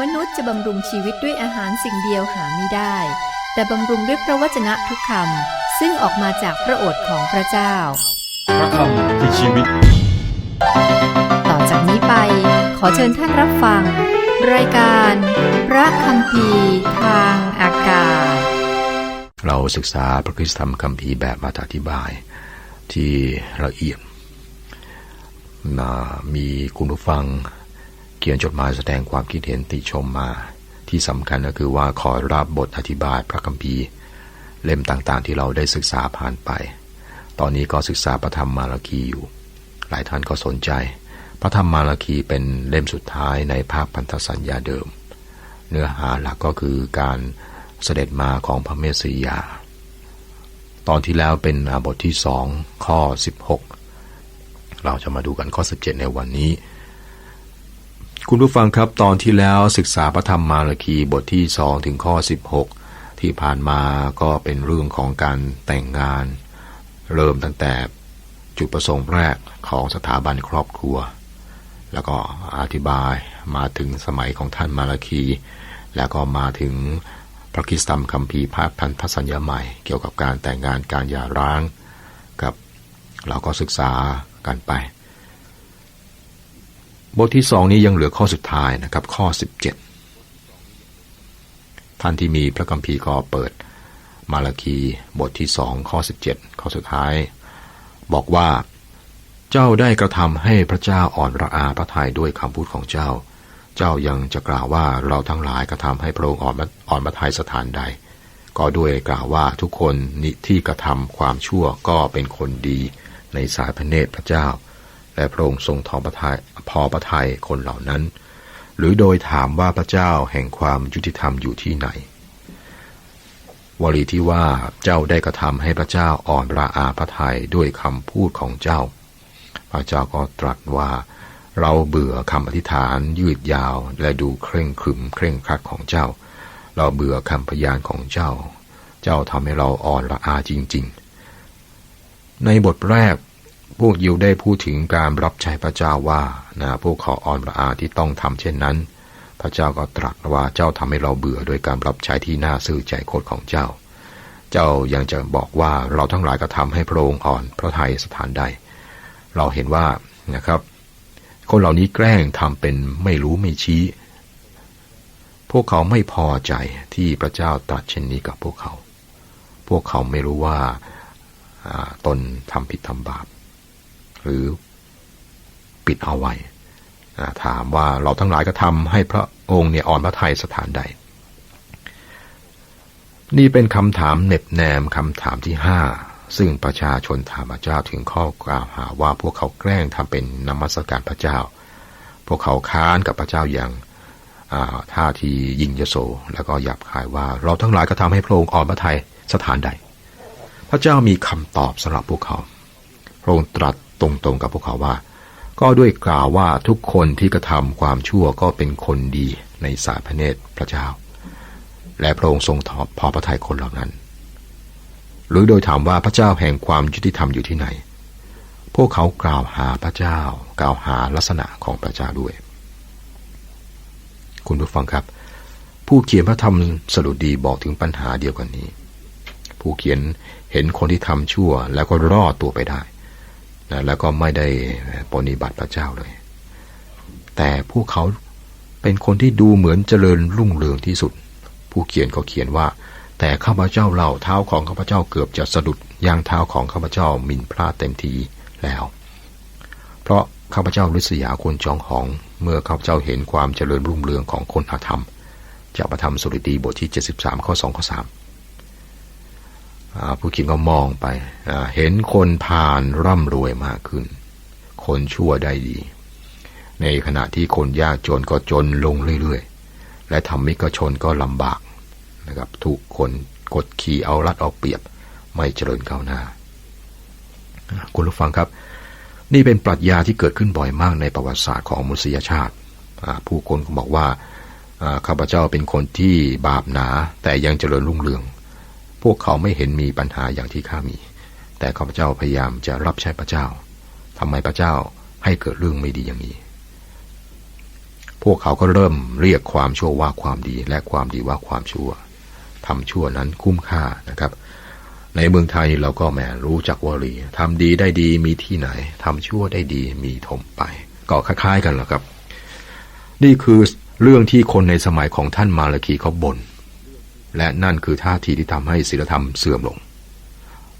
มนุษย์จะบำรุงชีวิตด้วยอาหารสิ่งเดียวหาไม่ได้ แต่บำรุงด้วยพระวจนะทุกคำซึ่งออกมาจากพระโอษฐ์ของพระเจ้า พระคำคือชีวิต ต่อจากนี้ไปขอเชิญท่านรับฟัง รายการ พระคำพีร์ทางอากาศ เราศึกษาพระคริสตธรรมคัมภีร์แบบมาอธิบายที่ละเอียดนะมีคุณผู้ฟังเขียนจดหมายแสดงความคิดเห็นติชมมา ที่สำคัญก็คือว่าขอรับบทอธิบายพระคัมภีร์ เล่มต่างๆ ที่เราได้ศึกษาผ่านไป ตอนนี้ก็ศึกษาพระธรรมมาราคีอยู่ หลายท่านก็สนใจ พระธรรมมาราคีเป็นเล่มสุดท้ายในภาคพันธสัญญาเดิม เนื้อหาหลักก็คือการเสด็จมาของพระเมสสิยา ตอนที่แล้วเป็นบทที่สองข้อ 16 เราจะมาดูกันข้อ 17 ในวันนี้ คุณผู้ฟังครับตอนที่แล้วศึกษาพระธรรมมาราคีบทที่สองถึงข้อ 16 ที่ผ่านมาก็เป็นเรื่องของการแต่งงาน เริ่มตั้งแต่จุดประสงค์แรกของสถาบันครอบครัว แล้วก็อธิบายมาถึงสมัยของท่านมาราคี แล้วก็มาถึงพระคิสตธรรมคัมภีร์พระพันธสัญญาใหม่ เกี่ยวกับการแต่งงานการหย่าร้างกับเราก็ศึกษากันไป บทที่สองนี้ยังเหลือข้อสุดท้ายนะครับข้อ 17 ท่านที่มีพระคัมภีร์ก็เปิดมาราคีบทที่สองข้อ 17 ข้อสุดท้าย บอกว่า เจ้าได้กระทำให้พระเจ้าอ่อนระอาพระทัยด้วยคำพูดของเจ้า เจ้ายังจะกล่าวว่าเราทั้งหลายกระทำให้พระองค์อ่อนอ่อนพระทัยสถานใด ก็ด้วยกล่าวว่าทุกคนนิที่กระทำความชั่วก็เป็นคนดีในสายพระเนตรพระเจ้า และพระองค์ทรงทองพระทัยพอพระทัยคนเหล่านั้น หรือโดยถามว่าพระเจ้าแห่งความยุติธรรมอยู่ที่ไหน วลีที่ว่าเจ้าได้กระทำให้พระเจ้าอ่อนระอาพระทัยด้วยคำพูดของเจ้า พระเจ้าก็ตรัสว่า เราเบื่อคำอธิษฐานยืดยาวและดูเคร่งครึมเคร่งครัดของเจ้า เราเบื่อคำพยานของเจ้า เจ้าทำให้เราอ่อนระอาจริง ๆ ในบทแรก พวกยิวได้พูดถึงการรับใช้พระเจ้าว่านะพวกเขาอ่อนระอาที่ต้องทำเช่นนั้น พระเจ้าก็ตรัสว่าเจ้าทำให้เราเบื่อโดยการรับใช้ที่น่าซื่อใจโคตรของเจ้า เจ้ายังจะบอกว่าเราทั้งหลายก็ทำให้พระองค์อ่อนพระทัยสถานใด เราเห็นว่านะครับ คนเหล่านี้แกล้งทำเป็นไม่รู้ไม่ชี้ พวกเขาไม่พอใจที่พระเจ้าตรัสเช่นนี้กับพวกเขา พวกเขาไม่รู้ว่าตนทำผิดทำบาป หรือปิดเอาไว้ถามว่าเราทั้งหลายก็ทำให้พระองค์เนี่ยอ่อนพระทัยสถานใด นี่เป็นคำถามเน็บแนมคำถามที่ห้าซึ่งประชาชนถามพระเจ้าถึงข้อกล่าวหาว่าพวกเขาแกล้งทำเป็นนมัสการพระเจ้า พวกเขาค้านกับพระเจ้าอย่างท่าทียิงยโสแล้วก็หยาบคายว่า เราทั้งหลายก็ทำให้พระองค์อ่อนพระทัยสถานใด พระเจ้ามีคำตอบสำหรับพวกเขา พระองค์ตรัส ตรงๆกับพวกเขาว่า ก็ด้วยกล่าวว่าทุกคนที่กระทำความชั่วก็เป็นคนดีในสายพระเนตรพระเจ้า และพระองค์ทรงพอพระทัยคนเหล่านั้น หรือโดยถามว่าพระเจ้าแห่งความยุติธรรมอยู่ที่ไหน พวกเขากล่าวหาพระเจ้า กล่าวหาลักษณะของพระเจ้าด้วย คุณผู้ฟังครับ ผู้เขียนพระธรรมสรุดีบอกถึงปัญหาเดียวกันนี้ ผู้เขียนเห็นคนที่ทำชั่วแล้วก็รอดตัวไปได้ นะแล้วก็ไม่ได้ปฏิบัติพระเจ้าเลย แต่พวกเขาเป็นคนที่ดูเหมือนเจริญรุ่งเรืองที่สุด ผู้เขียนก็เขียนว่า แต่ข้าพเจ้าเล่าเท้าของข้าพเจ้าเกือบจะสะดุดย่างเท้าของข้าพเจ้ามินพลาดเต็มทีแล้ว เพราะข้าพเจ้าริษยาคนจองหอง เมื่อข้าพเจ้าเห็นความเจริญรุ่งเรืองของคนอาธรรมจากพระธรรมสุริดีบทที่ 73 ข้อ 2 ข้อ 3 ผู้เขียนก็มองไปเห็นคนผ่านร่ำรวยมากขึ้น คนชั่วได้ดี ในขณะที่คนยากจนก็จนลงเรื่อยๆ และทำมิกชนก็ลำบากนะครับถูกคนกดขี่เอารัดเอาเปรียบไม่เจริญก้าวหน้า คุณผู้ฟังครับ นี่เป็นปรัชญาที่เกิดขึ้นบ่อยมากในประวัติศาสตร์ของมนุษยชาติ ผู้คนก็บอกว่าข้าพเจ้าเป็นคนที่บาปหนาแต่ยังเจริญรุ่งเรือง พวกเขาไม่เห็นมีปัญหาอย่างที่ข้ามี แต่ข้าพเจ้าพยายามจะรับใช้พระเจ้าทำไมพระเจ้าให้เกิดเรื่องไม่ดีอย่างนี้ พวกเขาก็เริ่มเรียกความชั่วว่าความดีและความดีว่าความชั่วทำชั่วนั้นคุ้มค่านะครับ ในเมืองไทยเราก็แหมรู้จักวลีทำดีได้ดีมีที่ไหนทำชั่วได้ดีมีถมไป ก็คล้ายๆกันแหละครับ นี่คือเรื่องที่คนในสมัยของท่านมาลคีเขาบน่น และนั่นคือท่าทีที่ทำให้ศีลธรรมเสื่อมลง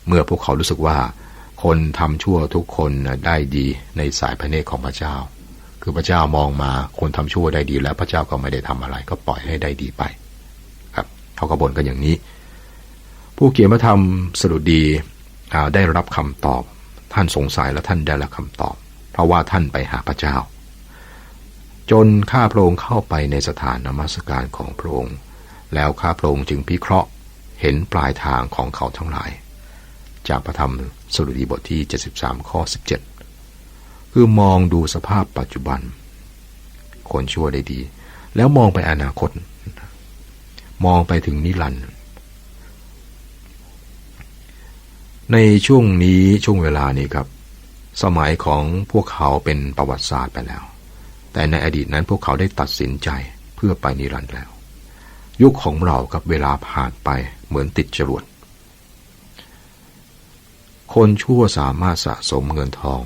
เมื่อพวกเขารู้สึกว่า คนทำชั่วทุกคนได้ดีในสายพระเนตรของพระเจ้า คือพระเจ้ามองมาคนทำชั่วได้ดี แล้วพระเจ้าก็ไม่ได้ทำอะไร ก็ปล่อยให้ได้ดีไป ครับเขาก็บ่นกันอย่างนี้ ผู้เขียนพระธรรมสรุดีได้รับคำตอบ ท่านสงสัยและท่านได้รับคำตอบ เพราะว่าท่านไปหาพระเจ้า จนข้าพระองค์เข้าไปในสถานนมัสการของพระองค์ แล้วข้าพระองค์จึงพิเคราะห์เห็นปลายทางของเขาทั้งหลาย จากพระธรรมสรุดีบทที่ 73 ข้อ 17 คือมองดูสภาพปัจจุบัน คนชั่วได้ดี แล้วมองไปอนาคต มองไปถึงนิรันดร์ในช่วงนี้ช่วงเวลานี้ครับ สมัยของพวกเขาเป็นประวัติศาสตร์ไปแล้ว แต่ในอดีตนั้นพวกเขาได้ตัดสินใจเพื่อไปนิรันดร์แล้ว ยุคของเรากับเวลาผ่านไปเหมือนติดจรวด คนชั่วสามารถสะสมเงินทอง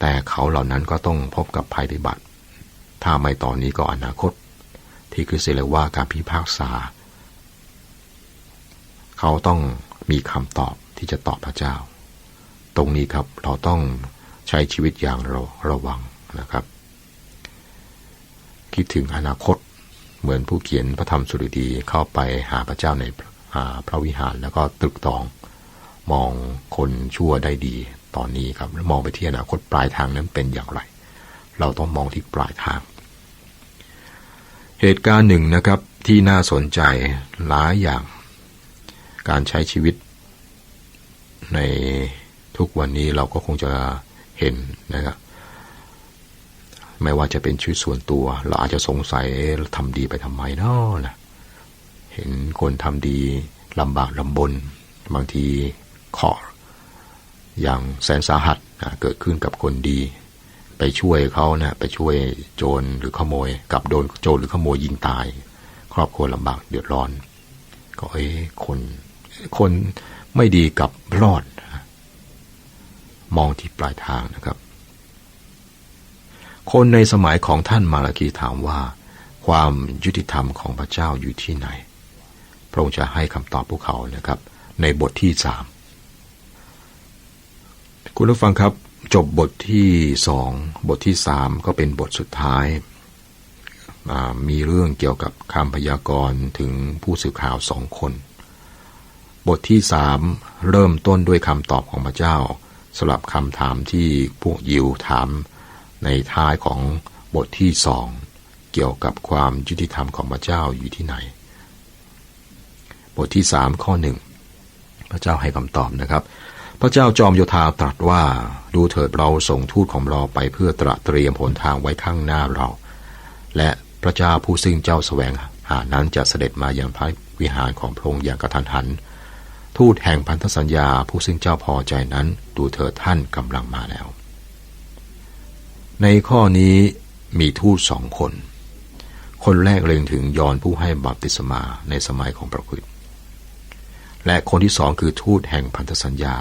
แต่เขาเหล่านั้นก็ต้องพบกับภัยพิบัติ ถ้าไม่ตอนนี้ก็อนาคต ที่คือเรียกว่าการพิพากษา เขาต้องมีคำตอบที่จะตอบพระเจ้า ตรงนี้ครับเราต้องใช้ชีวิตอย่างระระวังนะครับ คิดถึงอนาคต เหมือนผู้เขียนพระธรรมสุริดีเข้าไปหาพระเจ้าในพระวิหารแล้วก็ตรึกตอง มองคนชั่วได้ดีตอนนี้ครับแล้วมองไปที่อนาคตปลายทางนั้นเป็นอย่างไร เราต้องมองที่ปลายทาง เหตุการณ์หนึ่งนะครับที่น่าสนใจหลายอย่าง การใช้ชีวิต ในทุกวันนี้เราก็คงจะเห็นนะครับ ไม่ว่าจะเป็นชีวิตส่วนตัว เราอาจจะสงสัยทำดีไปทำไมเนาะนะเห็นคนทำดีลำบากลำบน บางทีขออย่างแสนสาหัสนะเกิดขึ้นกับคนดี ไปช่วยเขานะไปช่วยโจรหรือขโมย กับโดนโจรหรือขโมยยิงตาย ครอบครัวลำบากเดือดร้อน ก็เอ้คนคนไม่ดีกับรอด มองที่ปลายทางนะครับ คนในสมัยของท่านมาลากีถามว่า ความยุติธรรมของพระเจ้าอยู่ที่ไหน พระองค์จะให้คำตอบพวกเขานะครับ ในบทที่สามคุณผู้ฟังครับจบบทที่สองบทที่สามก็เป็นบทสุดท้าย มีเรื่องเกี่ยวกับคำพยากรณ์ถึงผู้สื่อข่าวสองคน บทที่สามเริ่มต้นด้วยคำตอบของพระเจ้าสำหรับคำถามที่พวกยิวถาม ในท้ายของบทที่สองเกี่ยวกับความยุติธรรมของพระเจ้าอยู่ที่ไหน บทที่สามข้อหนึ่งพระเจ้าให้คำตอบนะครับ พระเจ้าจอมโยธาตรัสว่าดูเถิดเราส่งทูตของเราไปเพื่อตระเตรียมผลทางไว้ข้างหน้าเรา และพระเจ้าผู้ซึ่งเจ้าแสวงหานั้นจะเสด็จมาอย่างพระวิหารของพระองค์อย่างกระทันหัน ทูตแห่งพันธสัญญาผู้ซึ่งเจ้าพอใจนั้น ดูเถิดท่านกำลังมาแล้ว ในข้อนี้มีทูตสองคน คนแรกเล็งถึงยอนผู้ให้บัพติศมาในสมัยของพระคริสต์และคนที่สองคือทูตแห่งพันธสัญญา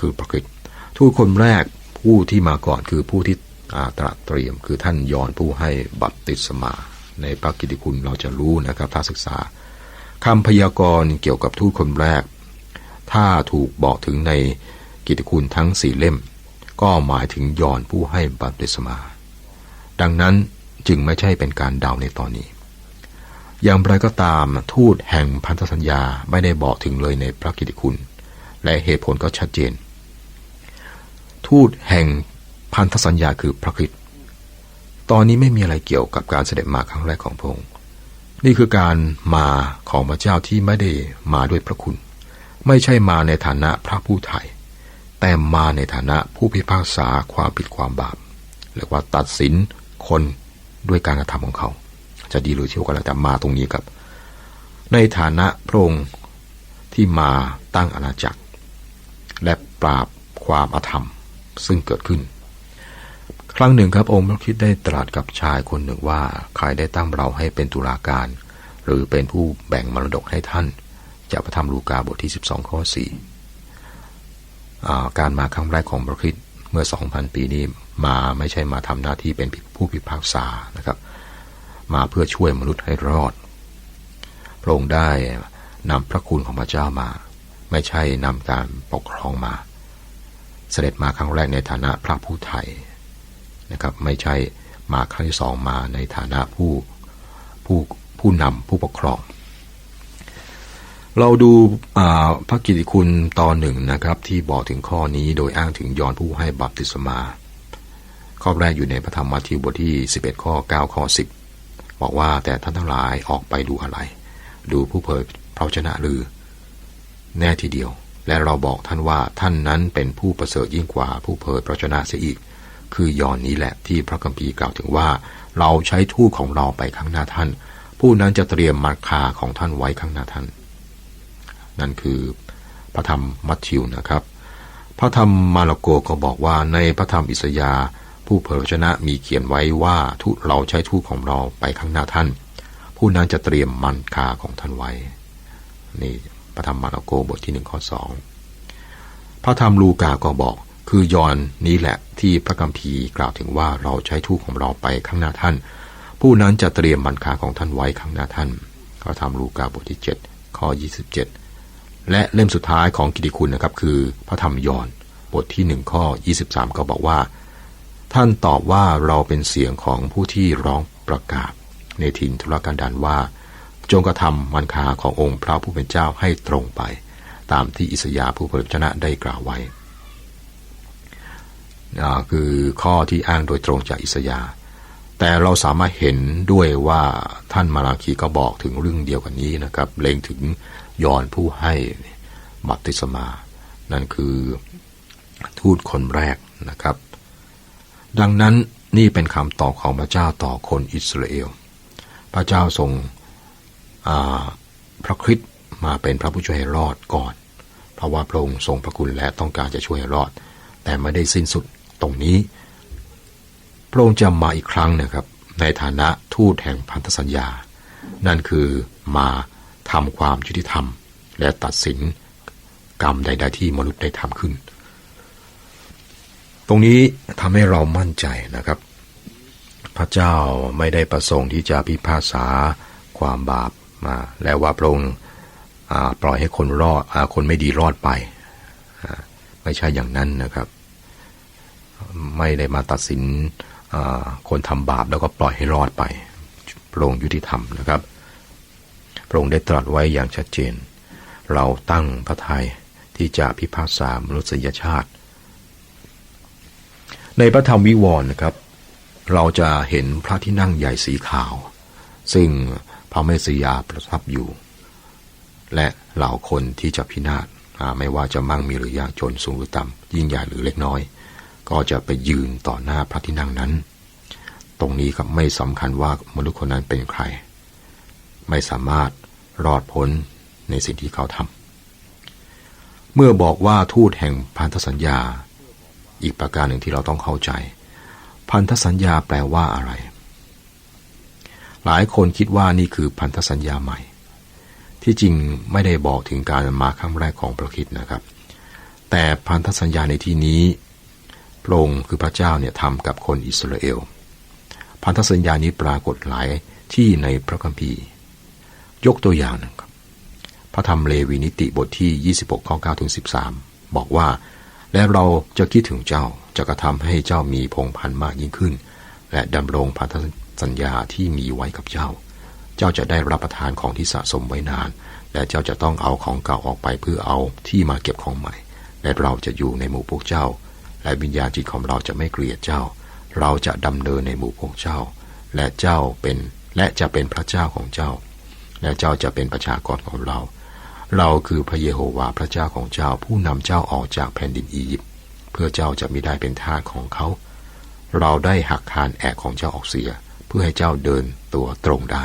คือพระคริสต์ทูตคนแรกผู้ที่มาก่อนคือผู้ที่ตระเตรียม คือท่านยอนผู้ให้บัพติศมา ในพระกิติคุณเราจะรู้นะครับถ้าศึกษาคำพยากรณ์เกี่ยวกับทูตคนแรก ถ้าถูกบอกถึงในกิติคุณทั้งสี่เล่ม ก็หมายถึงยอนผู้ให้บัพติศมา ดังนั้นจึงไม่ใช่เป็นการเดาในตอนนี้ อย่างไรก็ตามทูตแห่งพันธสัญญาไม่ได้บอกถึงเลยในพระกิติคุณ และเหตุผลก็ชัดเจน ทูตแห่งพันธสัญญาคือพระคริสต์ตอนนี้ไม่มีอะไรเกี่ยวกับการเสด็จมาครั้งแรกของพระองค์นี่คือการมาของพระเจ้าที่ไม่ได้มาด้วยพระคุณ ไม่ใช่มาในฐานะพระผู้ไถ่ แต่มาในฐานะผู้พิพากษาความผิดความบาปเรียกว่าตัดสินคนด้วยการกระทำของเขา จะดีหรือชั่วก็แล้วแต่มาตรงนี้ครับ ในฐานะพระองค์ที่มาตั้งอาณาจักร และปราบความอาธรรมซึ่งเกิดขึ้น ครั้งหนึ่งครับองค์พระคิดได้ตรัสกับชายคนหนึ่งว่า ใครได้ตั้งเราให้เป็นตุลาการ หรือเป็นผู้แบ่งมรดกให้ท่าน จากพระธรรมลูกาบทที่ 12 ข้อ4อ่ การมาครั้งแรกของพระคริดเมื่อ 2,000 ปีนี้มาไม่ใช่มาทำหน้าที่เป็นผู้พิพากษานะครับ มาเพื่อช่วยมนุษย์ให้รอด พระองค์ได้นำพระคุณของพระเจ้ามา ไม่ใช่นำการปกครองมา เสด็จมาครั้งแรกในฐานะพระผู้ไทยนะครับ ไม่ใช่มาครั้งที่สองมาในฐานะผู้ผู้ผู้นำผู้ปกครอง เราดูพระกิติคุณตอนหนึ่งนะครับ ที่บอกถึงข้อนี้โดยอ้างถึงยอนผู้ให้บัพติศมา ข้อแรกอยู่ในพระธรรมมัทธิวบทที่ 11 ข้อ 9 ข้อ 10 บอกว่าแต่ท่านทั้งหลายออกไปดูอะไร ดูผู้เผยพระวจนะหรือ แน่ทีเดียว และเราบอกท่านว่าท่านนั้นเป็นผู้ประเสริฐยิ่งกว่าผู้เผยพระวจนะเสียอีก คือยอนนี้แหละที่พระคัมภีร์กล่าวถึงว่า เราใช้ทูตของเราไปข้างหน้าท่าน ผู้นั้นจะเตรียมมาคาของท่านไว้ข้างหน้าท่าน นั่นคือพระธรรมมัทธิวนะครับ พระธรรมมาระโกก็บอกว่าในพระธรรมอิสยาผู้เผยพระวจนะมีเขียนไว้ว่าทูตเราใช้ทูตของเราไปข้างหน้าท่าน ผู้นั้นจะเตรียมมันคาของท่านไว้ นี่พระธรรมมาระโกบทที่หนึ่งข้อสองพระธรรมลูกาก็บอกคือยอนนี้แหละที่พระกัมภีร์กล่าวถึงว่าเราใช้ทูตของเราไปข้างหน้าท่าน ผู้นั้นจะเตรียมมันคาของท่านไว้ข้างหน้าท่านพระธรรมลูกาบทที่ 7 ข้อ 27 และเล่มสุดท้ายของกิติคุณนะครับคือพระธรรมยอนบทที่หนึ่งข้อ 23 ก็บอกว่า ท่านตอบว่าเราเป็นเสียงของผู้ที่ร้องประกาศ ในถิ่นทุรกันดารว่า จงกระทำมันคาขององค์พระผู้เป็นเจ้าให้ตรงไป ตามที่อิสยาห์ผู้เผยพระวจนะได้กล่าวไว้คือข้อที่อ้างโดยตรงจากอิสยาห์แต่เราสามารถเห็นด้วยว่าท่านมาราคีก็บอกถึงเรื่องเดียวกันนี้นะครับ เล็งถึง ยอนผู้ให้บัพติศมา นั่นคือทูตคนแรกนะครับ ดังนั้นนี่เป็นคำตอบของพระเจ้าต่อคนอิสราเอล พระเจ้าทรงพระคริสต์มาเป็นพระผู้ช่วยให้รอดก่อน เพราะว่าพระองค์ทรงพระคุณและต้องการจะช่วยให้รอด แต่ไม่ได้สิ้นสุดตรงนี้ พระองค์จะมาอีกครั้งนะครับ ในฐานะทูตแห่งพันธสัญญา นั่นคือมา ทำความยุติธรรม และตัดสินกรรมใด ๆ ที่มนุษย์ได้ทำขึ้น ตรงนี้ทำให้เรามั่นใจนะครับ พระเจ้าไม่ได้ประสงค์ที่จะพิพากษาความบาปมา แล้วว่าพระองค์ปล่อยให้คนรอดอคนไม่ดีรอดไปไม่ใช่อย่างนั้นนะครับ ไม่ได้มาตัดสินคนทำบาปแล้วก็ปล่อยให้รอดไปพระองยุติธรรมนะครับ พระองค์ได้ตรัสไว้อย่างชัดเจน เราตั้งพระทัยที่จะพิพากษามนุษยชาติ ในพระธรรมวิวรณ์นะครับ เราจะเห็นพระที่นั่งใหญ่สีขาว ซึ่งพระเมสยาประทับอยู่ และเหล่าคนที่จะพินาศไม่ว่าจะมั่งมีหรือยากจนสูงหรือต่ำยิ่งใหญ่หรือเล็กน้อย ก็จะไปยืนต่อหน้าพระที่นั่งนั้น ตรงนี้ครับไม่สำคัญว่ามนุษย์คนนั้นเป็นใคร ไม่สามารถรอดพ้นในสิ่งที่เขาทำเมื่อบอกว่าทูตแห่งพันธสัญญา อีกประการหนึ่งที่เราต้องเข้าใจ พันธสัญญาแปลว่าอะไร หลายคนคิดว่านี่คือพันธสัญญาใหม่ ที่จริงไม่ได้บอกถึงการมาครั้งแรกของพระคิดนะครับ แต่พันธสัญญาในที่นี้พระองค์คือพระเจ้าเนี่ยทำกับคนอิสราเอลพันธสัญญานี้ปรากฏหลายที่ในพระคัมภีร์ ยกตัวอย่างหนึ่งครับ พระธรรมเลวีนิติบทที่ 26ข้อ9ถึง13 บอกว่า และเราจะคิดถึงเจ้าจะกระทำให้เจ้ามีพงพันธุ์มากยิ่งขึ้น และดำรงพันธสัญญาที่มีไว้กับเจ้า เจ้าจะได้รับประทานของที่สะสมไว้นาน และเจ้าจะต้องเอาของเก่าออกไปเพื่อเอาที่มาเก็บของใหม่ และเราจะอยู่ในหมู่พวกเจ้า และวิญญาณจิตของเราจะไม่เกลียดเจ้า เราจะดำเนินในหมู่พวกเจ้า และเจ้าเป็นและจะเป็นพระเจ้าของเจ้า และเจ้าจะเป็นประชากรของเรา เราคือพระเยโฮวาห์พระเจ้าของเจ้าผู้นำเจ้าออกจากแผ่นดินอียิปต์เพื่อเจ้าจะไม่ได้เป็นทาสของเขา เราได้หักคานแอกของเจ้าออกเสีย เพื่อให้เจ้าเดินตัวตรงได้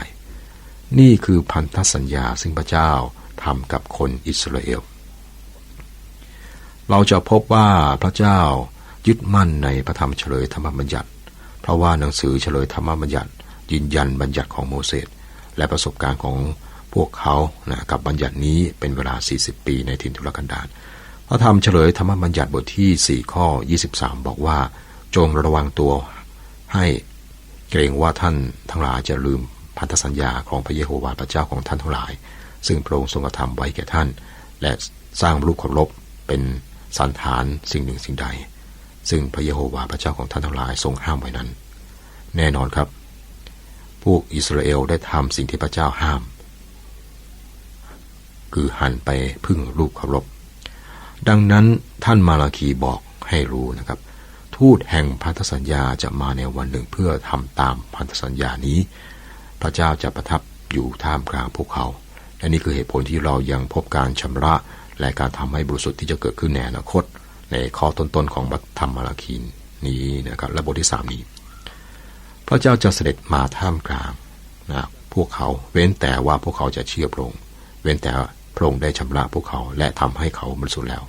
นี่คือพันธสัญญาซึ่งพระเจ้าทำกับคนอิสราเอล เราจะพบว่าพระเจ้ายึดมั่นในพระธรรมเฉลยธรรมบัญญัติ เพราะว่าหนังสือเฉลยธรรมบัญญัติยืนยันบัญญัติของโมเสส และประสบการณ์ของพวกเขานะกับบัญญัตินี้เป็นเวลา 40 ปีในถิ่นทุรกันดารพระธรรมเฉลยธรรมบัญญัติบทที่ 4 ข้อ 23 บอกว่า จงระวังตัวให้เกรงว่าท่านทั้งหลายจะลืมพันธสัญญาของพระเยโฮวาห์พระเจ้าของท่านทั้งหลาย ซึ่งพระองค์ทรงกระทำไว้แก่ท่าน และสร้างรูปเคารพเป็นสันฐานสิ่งหนึ่งสิ่งใด ซึ่งพระเยโฮวาห์พระเจ้าของท่านทั้งหลายทรงห้ามไว้นั้น แน่นอนครับ พวกอิสราเอลได้ทำสิ่งที่พระเจ้าห้าม คือหันไปพึ่งรูปเคารพ ดังนั้นท่านมาลาคีบอกให้รู้นะครับ ทูตแห่งพันธสัญญาจะมาในวันหนึ่งเพื่อทำตามพันธสัญญานี้ พระเจ้าจะประทับอยู่ท่ามกลางพวกเขา และนี่คือเหตุผลที่เรายังพบการชำระและการทำให้บริสุทธิ์ที่จะเกิดขึ้นในอนาคต ในข้อต้นๆของบัตธรรมมาลาคีนี้นะครับและบทที่สามนี้ พระเจ้าจะเสด็จมาท่ามกลางนะพวกเขาเว้นแต่ว่าพวกเขาจะเชื่อพระองค์เว้นแต่พระองค์ได้ชำระพวกเขาและทำให้เขาบริสุทธิ์แล้ว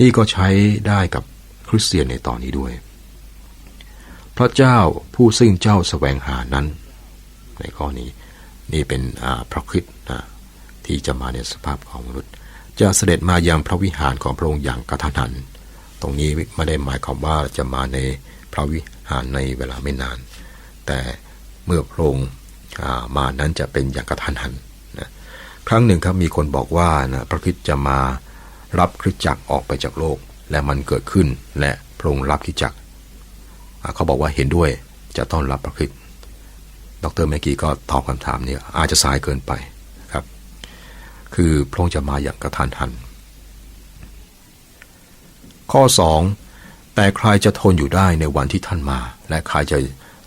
นี่ก็ใช้ได้กับคริสเตียนในตอนนี้ด้วย พระเจ้าผู้ซึ่งเจ้าแสวงหานั้น ในข้อนี้นี่เป็นพระคริสต์นะที่จะมาในสภาพของมนุษย์ จะเสด็จมายังพระวิหารของพระองค์อย่างกระทันหัน ตรงนี้ไม่ได้หมายความว่าจะมาในพระวิ ในเวลาไม่นาน แต่เมื่อพระองค์มานั้นจะเป็นอย่างกระทันหันนะครั้งหนึ่งครับมีคนบอกว่านะพระคริสต์จะมารับคริสจักรออกไปจากโลก และมันเกิดขึ้นและพระองค์รับคริสจักรเขาบอกว่าเห็นด้วยจะต้อนรับพระคริสต์ดรเมกี้ก็ตอบคำถามนี้อาจจะสายเกินไปครับ คือพระองค์จะมาอย่างกระทันหันข้อ 2 แต่ใครจะทนอยู่ได้ในวันที่ท่านมา และใครจะ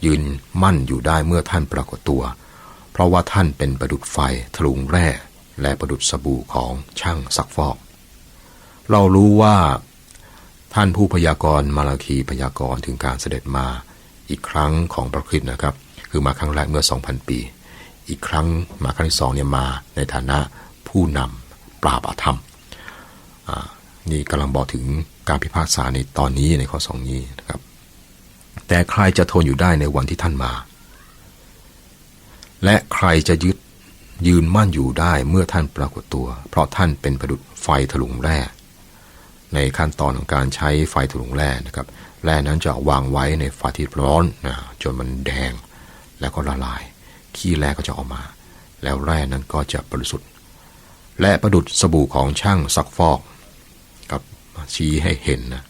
ยืนมั่นอยู่ได้เมื่อท่านปรากฏตัว เพราะว่าท่านเป็นประดุดไฟถลุงแร่ และประดุดสบู่ของช่างซักฟอก เรารู้ว่า ท่านผู้พยากรณ์มาลาคีพยากรณ์ถึงการเสด็จมาอีกครั้งของพระคริสต์นะครับ คือมาครั้งแรกเมื่อ 2,000 ปี อีกครั้งมาครั้งที่สองเนี่ยมาในฐานะผู้นำปราบอาธรรม นี่กำลังบอกถึงการพิพากษาในตอนนี้ในข้อสองนี้นะครับ แต่ใครจะทนอยู่ได้ในวันที่ท่านมา และใครจะยึดยืนมั่นอยู่ได้เมื่อท่านปรากฏตัว เพราะท่านเป็นประดุจไฟถลุงแร่ ในขั้นตอนของการใช้ไฟถลุงแร่นะครับแร่นั้นจะวางไว้ในไฟที่ร้อนนะจนมันแดงแล้วก็ละลาย ขี้แร่ก็จะออกมา แล้วแร่นั้นก็จะบริสุทธิ์และประดุดสบู่ของช่างซักฟอก ชี้ให้เห็นนะ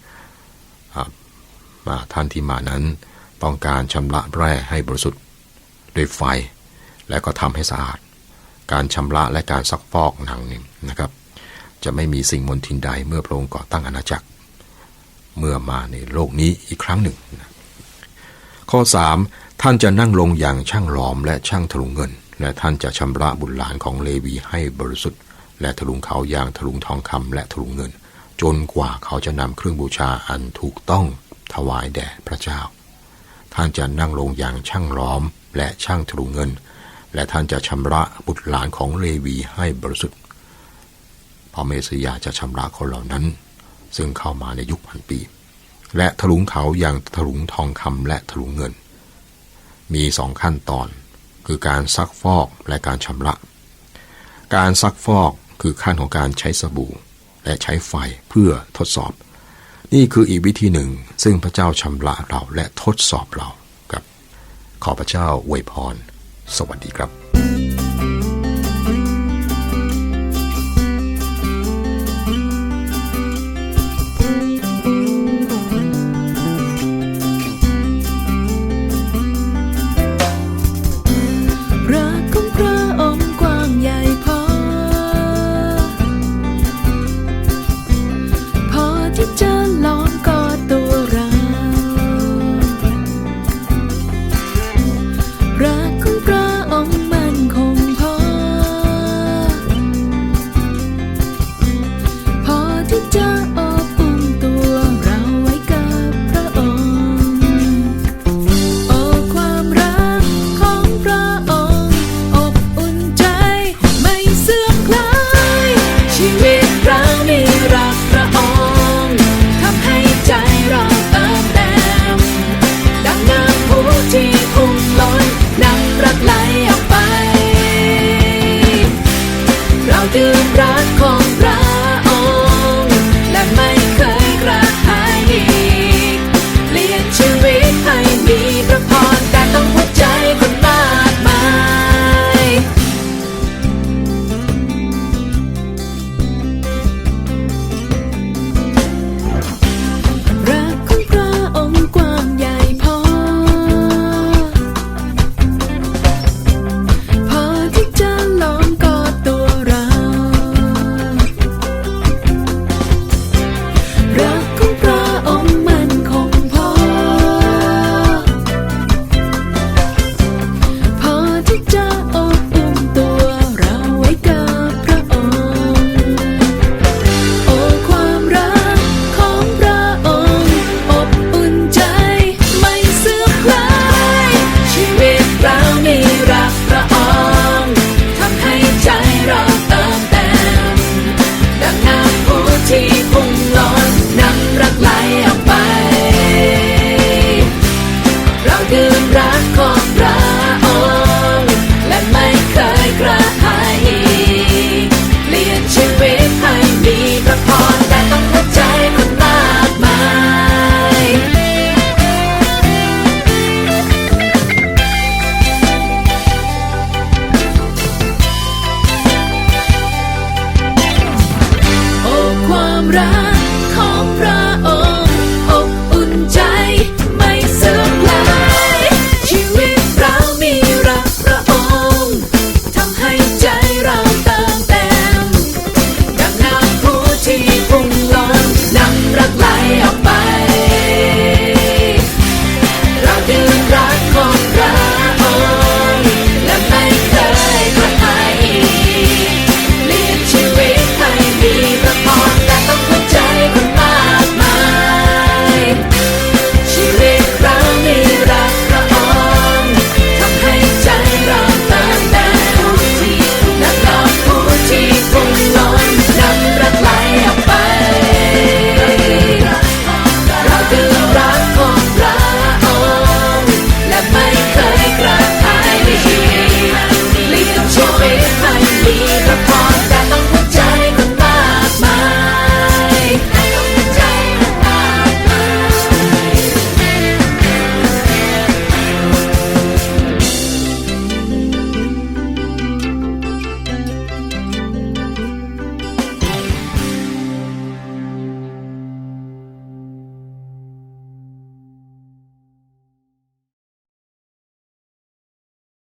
มาท่านที่มานั้นต้องการชำระแร่ให้บริสุทธิ์ด้วยไฟ และก็ทำให้สะอาด การชำระและการซักฟอกหนังนี่นะครับ จะไม่มีสิ่งมลทินใดเมื่อพระองค์ก่อตั้งอาณาจักร เมื่อมาในโลกนี้อีกครั้งหนึ่งนะข้อ 3 ท่านจะนั่งลงอย่างช่างหลอมและช่างถลุงเงิน และท่านจะชำระบุตรหลานของเลวีให้บริสุทธิ์ และถลุงเขาอย่างถลุงทองคำและถลุงเงิน จนกว่าเขาจะนำเครื่องบูชาอันถูกต้องถวายแด่พระเจ้า ท่านจะนั่งลงอย่างช่างหลอมและช่างถลุงเงิน และท่านจะชำระบุตรหลานของเลวีให้บริสุทธิ์ พระเมสยาจะชำระคนเหล่านั้น ซึ่งเข้ามาในยุคพันปี และถลุงเขาอย่างถลุงทองคำและถลุงเงิน มีสองขั้นตอน คือการซักฟอกและการชำระ การซักฟอกคือขั้นของการใช้สบู่ และใช้ไฟเพื่อทดสอบ นี่คืออีกวิธีหนึ่ง ซึ่งพระเจ้าชำระเราและทดสอบเราครับ ขอพระเจ้าอวยพร สวัสดีครับ